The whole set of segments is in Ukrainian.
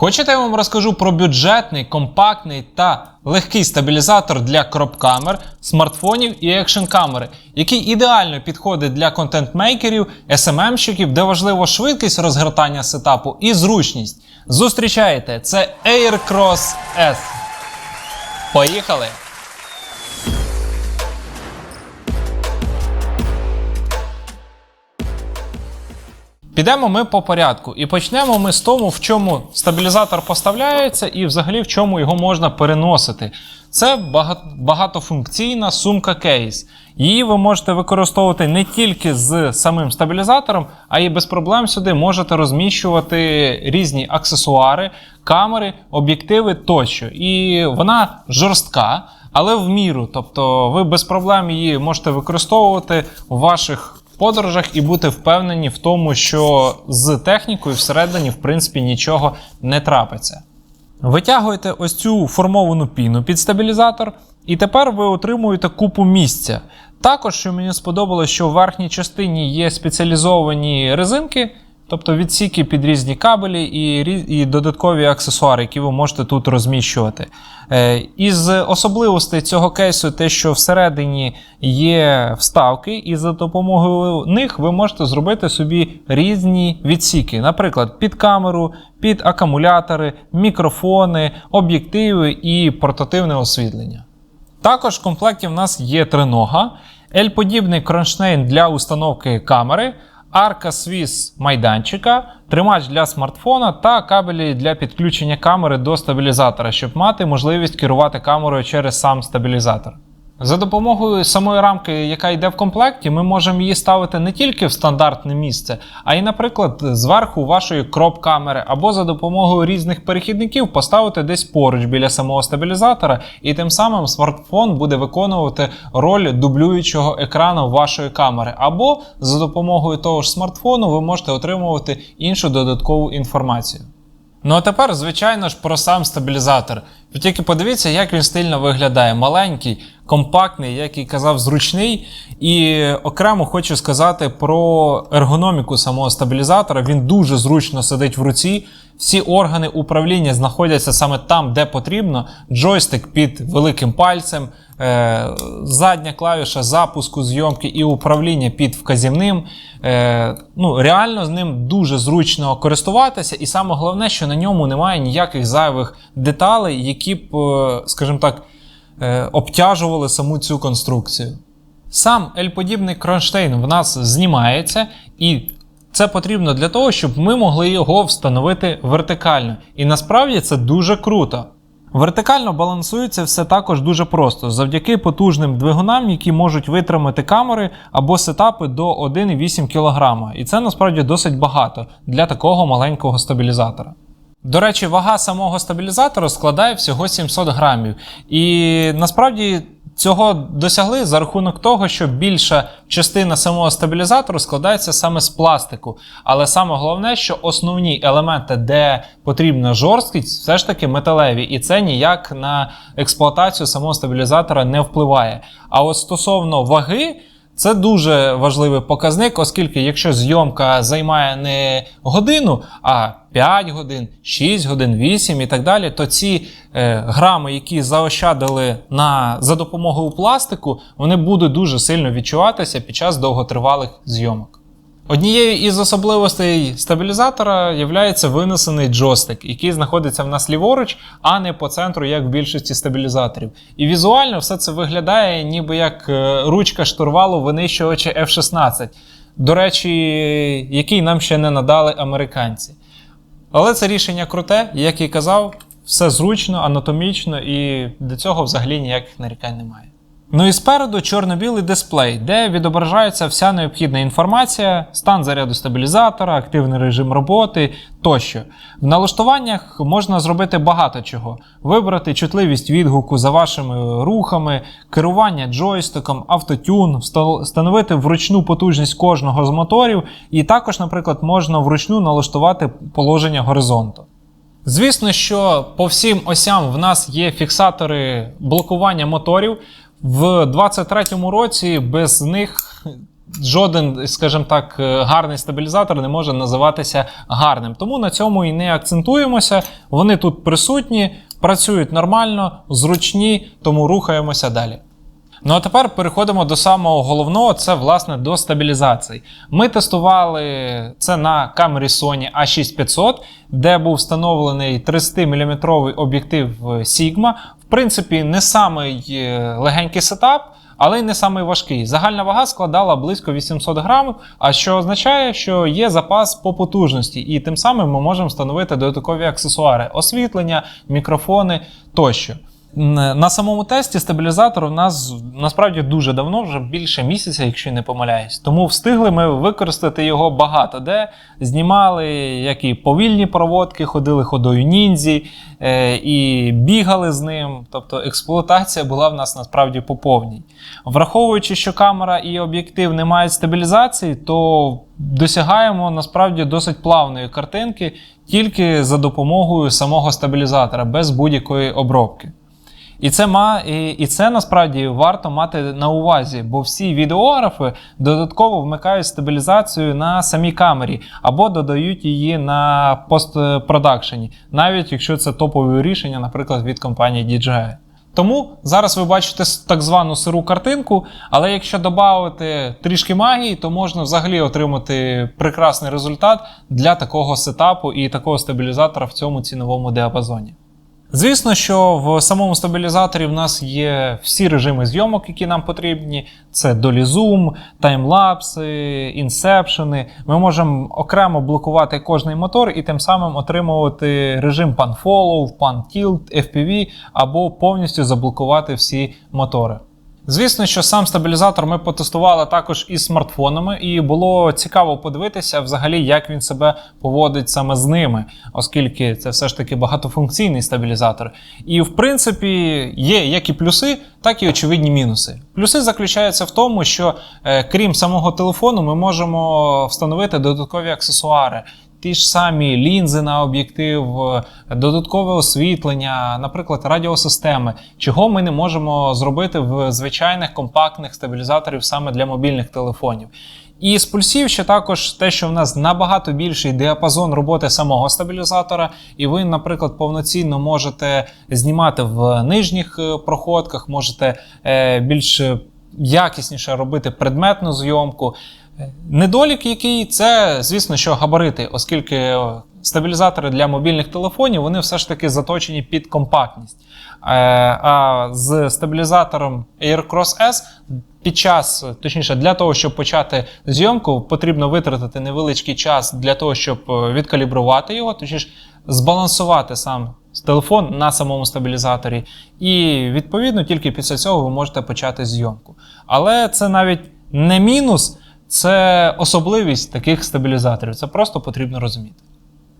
Хочете, я вам розкажу про бюджетний, компактний та легкий стабілізатор для кроп-камер, смартфонів і екшн-камери, який ідеально підходить для контент-мейкерів, SMM-щиків, де важливо швидкість розгортання сетапу і зручність. Зустрічаєте, це Aircross S. Поїхали! Підемо ми по порядку і почнемо ми з тому, в чому стабілізатор поставляється і взагалі в чому його можна переносити. Це багатофункційна сумка кейс. Її ви можете використовувати не тільки з самим стабілізатором, а й без проблем сюди можете розміщувати різні аксесуари, камери, об'єктиви тощо. І вона жорстка, але в міру. Тобто ви без проблем її можете використовувати у ваших подорожах і бути впевнені в тому, що з технікою всередині, в принципі, нічого не трапиться. Витягуєте ось цю формовану піну під стабілізатор, і тепер ви отримуєте купу місця. Також, що мені сподобалось, що в верхній частині є спеціалізовані резинки, тобто відсіки під різні кабелі і, і додаткові аксесуари, які ви можете тут розміщувати. Е, Із особливостей цього кейсу те, що всередині є вставки, і за допомогою них ви можете зробити собі різні відсіки, наприклад, під камеру, під акумулятори, мікрофони, об'єктиви і портативне освітлення. Також в комплекті в нас є тринога, L-подібний кронштейн для установки камери, арка свіс майданчика, тримач для смартфона та кабелі для підключення камери до стабілізатора, щоб мати можливість керувати камерою через сам стабілізатор. За допомогою самої рамки, яка йде в комплекті, ми можемо її ставити не тільки в стандартне місце, а й, наприклад, зверху вашої кроп-камери, або за допомогою різних перехідників поставити десь поруч біля самого стабілізатора, і тим самим смартфон буде виконувати роль дублюючого екрану вашої камери. Або за допомогою того ж смартфону ви можете отримувати іншу додаткову інформацію. Ну а тепер, звичайно ж, про сам стабілізатор. Ви тільки подивіться, як він стильно виглядає. Маленький, компактний, як і казав, зручний. І окремо хочу сказати про ергономіку самого стабілізатора. Він дуже зручно сидить в руці. Всі органи управління знаходяться саме там, де потрібно. Джойстик під великим пальцем, е, задня клавіша запуску зйомки і управління під вказівним. Е, ну, реально з ним дуже зручно користуватися, і саме головне, що на ньому немає ніяких зайвих деталей, які б, е, скажімо так, обтяжували саму цю конструкцію. Сам L-подібний кронштейн в нас знімається, і це потрібно для того, щоб ми могли його встановити вертикально. І насправді це дуже круто. Вертикально балансується все також дуже просто завдяки потужним двигунам, які можуть витримати камери або сетапи до 1,8 кг. І це насправді досить багато для такого маленького стабілізатора. До речі, вага самого стабілізатора складає всього 700 грамів. І насправді цього досягли за рахунок того, що більша частина самого стабілізатору складається саме з пластику. Але саме головне, що основні елементи, де потрібна жорсткість, все ж таки металеві, і це ніяк на експлуатацію самого стабілізатора не впливає. А от стосовно ваги. Це дуже важливий показник, оскільки якщо зйомка займає не годину, а 5 годин, 6 годин, 8 і так далі, то ці е, грами, які заощадили на, за допомогою пластику, вони будуть дуже сильно відчуватися під час довготривалих зйомок. Однією із особливостей стабілізатора є винесений джойстик, який знаходиться в нас ліворуч, а не по центру, як в більшості стабілізаторів. І візуально все це виглядає ніби як е, ручка штурвалу винищувача F-16. До речі, який нам ще не надали американці. Але це рішення круте, як і казав, все зручно, анатомічно, і до цього взагалі ніяких нарікань немає. Ну і спереду чорно-білий дисплей, де відображається вся необхідна інформація, стан заряду стабілізатора, активний режим роботи тощо. В налаштуваннях можна зробити багато чого: вибрати чутливість відгуку за вашими рухами, керування джойстиком, автотюн, встановити вручну потужність кожного з моторів, і також, наприклад, можна вручну налаштувати положення горизонту. Звісно, що по всім осям в нас є фіксатори блокування моторів. В 23-му році без них жоден, скажімо так, е, гарний стабілізатор не може називатися гарним. Тому на цьому і не акцентуємося. Вони тут присутні, працюють нормально, зручні, тому рухаємося далі. Ну а тепер переходимо до самого головного, це власне до стабілізації. Ми тестували це на камері Sony A6500, де був встановлений 30-мм об'єктив Sigma. Принципі, не самий е, легенький сетап, але й не самий важкий. Загальна вага складала близько 800 грамів, а що означає, що є запас по потужності, і тим самим ми можемо встановити додаткові аксесуари: освітлення, мікрофони тощо. На самому тесті стабілізатор у нас насправді дуже давно, вже більше місяця, якщо не помиляюсь. Тому встигли ми використати його багато де. Знімали як і повільні проводки, ходили ходою ніндзі е, і бігали з ним. Тобто експлуатація була в нас насправді по повній. Враховуючи, що камера і об'єктив не мають стабілізації, то досягаємо насправді досить плавної картинки тільки за допомогою самого стабілізатора, без будь-якої обробки. І це ма, і, і це насправді варто мати на увазі, бо всі відеографи додатково вмикають стабілізацію на самій камері або додають її на постпродакшені, навіть якщо це топові рішення, наприклад, від компанії DJI. Тому зараз ви бачите так звану сиру картинку, але якщо додати трішки магії, то можна взагалі отримати прекрасний результат для такого сетапу і такого стабілізатора в цьому ціновому діапазоні. Звісно, що в самому стабілізаторі в нас є всі режими зйомок, які нам потрібні. Це долізум, таймлапси, інсепшени. Ми можемо окремо блокувати кожний мотор і тим самим отримувати режим Pan Follow, Pan Tilt, FPV або повністю заблокувати всі мотори. Звісно, що сам стабілізатор ми потестували також із смартфонами, і було цікаво подивитися взагалі, як він себе поводить саме з ними, оскільки це все ж таки багатофункційний стабілізатор. І в принципі є як і плюси, так і очевидні мінуси. Плюси заключаються в тому, що е, крім самого телефону, ми можемо встановити додаткові аксесуари. Ті ж самі лінзи на об'єктив, е, додаткове освітлення, наприклад, радіосистеми, чого ми не можемо зробити в звичайних компактних стабілізаторів саме для мобільних телефонів. І з плюсів ще також те, що в нас набагато більший діапазон роботи самого стабілізатора, і ви, наприклад, повноцінно можете знімати в нижніх е, проходках, можете е, більш якісніше робити предметну зйомку. Недолік, який це, звісно, що габарити, оскільки е, стабілізатори для мобільних телефонів вони все ж таки заточені під компактність. Е, А з стабілізатором AirCross S під час, точніше, для того, щоб почати зйомку, потрібно витратити невеличкий час для того, щоб е, відкалібрувати його, точніше, збалансувати сам телефон на самому стабілізаторі. І відповідно тільки після цього ви можете почати зйомку. Але це навіть не мінус, це особливість таких стабілізаторів. Це просто потрібно розуміти.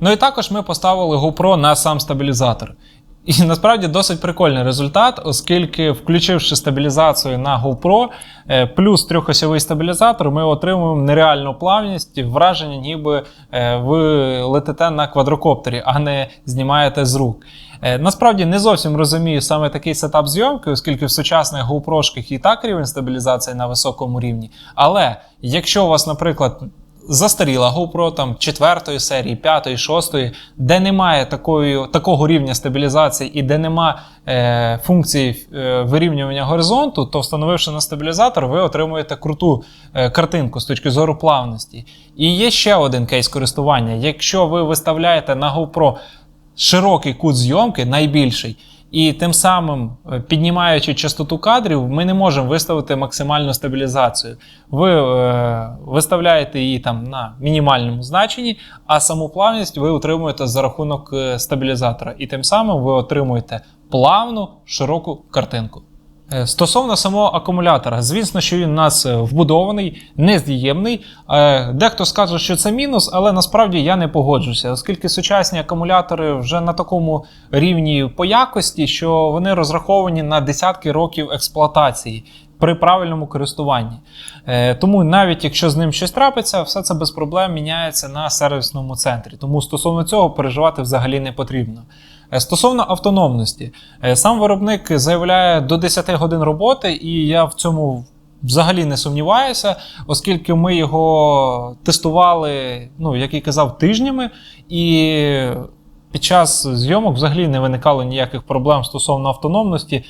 Ну і також ми поставили GoPro на сам стабілізатор. І насправді досить прикольний результат, оскільки, включивши стабілізацію на GoPro, е, плюс трьохосьовий стабілізатор, ми отримуємо нереальну плавність, враження, ніби е, ви летите на квадрокоптері, а не знімаєте з рук. Е, Насправді не зовсім розумію саме такий сетап зйомки, оскільки в сучасних GoPro і так рівень стабілізації на високому рівні. Але якщо у вас, наприклад, застаріла GoPro там 4 серії, 5, 6, де немає такої, такого рівня стабілізації і де нема е, функції е, вирівнювання горизонту, то встановивши на стабілізатор, ви отримуєте круту е, картинку з точки зору плавності. І є ще один кейс користування. Якщо ви виставляєте на GoPro широкий кут зйомки, найбільший. І тим самим, е, піднімаючи частоту кадрів, ми не можемо виставити максимальну стабілізацію. Ви е, виставляєте її там на мінімальному значенні, а саму плавність ви отримуєте за рахунок е, стабілізатора. І тим самим ви отримуєте плавну широку картинку. Е, Стосовно самого акумулятора, звісно, що він у нас е, вбудований, нез'ємний. Е, Дехто скаже, що це мінус, але насправді я не погоджуся, оскільки сучасні акумулятори вже на такому рівні по якості, що вони розраховані на десятки років експлуатації. При правильному користуванні. Тому навіть якщо з ним щось трапиться, все це без проблем міняється на сервісному центрі. Тому стосовно цього переживати взагалі не потрібно. Е, Стосовно автономності, е, сам виробник заявляє до 10 годин роботи, і я в цьому взагалі не сумніваюся, оскільки ми його тестували, ну, як і казав, тижнями, і під час зйомок взагалі не виникало ніяких проблем стосовно автономності.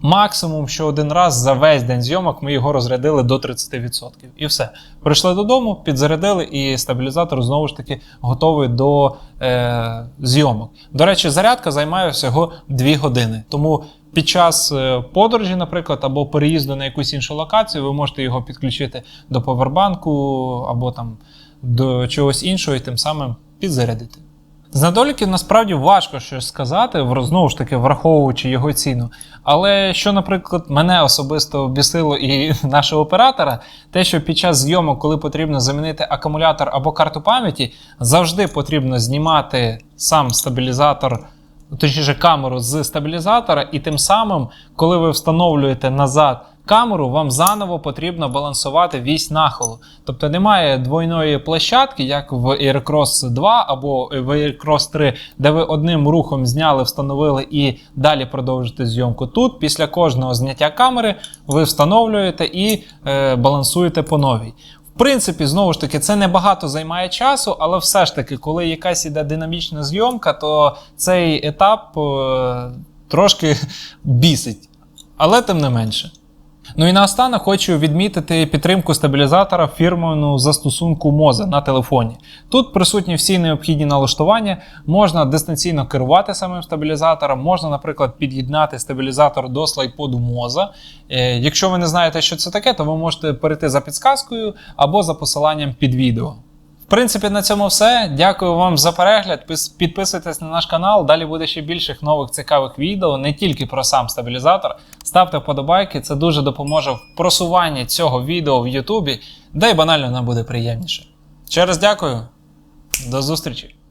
Максимум, що один раз за весь день зйомок ми його розрядили до 30%. І все. Прийшли додому, підзарядили, і стабілізатор знову ж таки готовий до е, зйомок. До речі, зарядка займає всього 2 години. Тому під час е, подорожі, наприклад, або переїзду на якусь іншу локацію, ви можете його підключити до повербанку або там до чогось іншого, і тим самим підзарядити. З недоліків насправді важко щось сказати, знову ж таки, враховуючи його ціну. Але що, наприклад, мене особисто бісило і нашого оператора, те, що під час зйомок, коли потрібно замінити акумулятор або карту пам'яті, завжди потрібно знімати сам стабілізатор, точніше камеру з стабілізатора, і тим самим, коли ви встановлюєте назад камеру, вам заново потрібно балансувати вісь нахилу. Тобто немає двойної площадки, як в Aircross 2 або в Aircross 3, де ви одним рухом зняли, встановили і далі продовжите зйомку. Тут після кожного зняття камери ви встановлюєте і е, балансуєте по новій. В принципі, знову ж таки, це небагато займає часу, але все ж таки, коли якась іде динамічна зйомка, то цей етап е, трошки бісить. Але тим не менше. Ну і наостанок хочу відмітити підтримку стабілізатора фірмовому застосунку Moza на телефоні. Тут присутні всі необхідні налаштування, можна дистанційно керувати самим стабілізатором, можна, наприклад, під'єднати стабілізатор до слайподу Moza. Е, Якщо ви не знаєте, що це таке, то ви можете перейти за підсказкою або за посиланням під відео. В принципі, на цьому все. Дякую вам за перегляд. Підписуйтесь на наш канал. Далі буде ще більше нових цікавих відео, не тільки про сам стабілізатор. Ставте вподобайки, це дуже допоможе в просуванні цього відео в Ютубі, де й банально нам буде приємніше. Ще раз дякую, до зустрічі!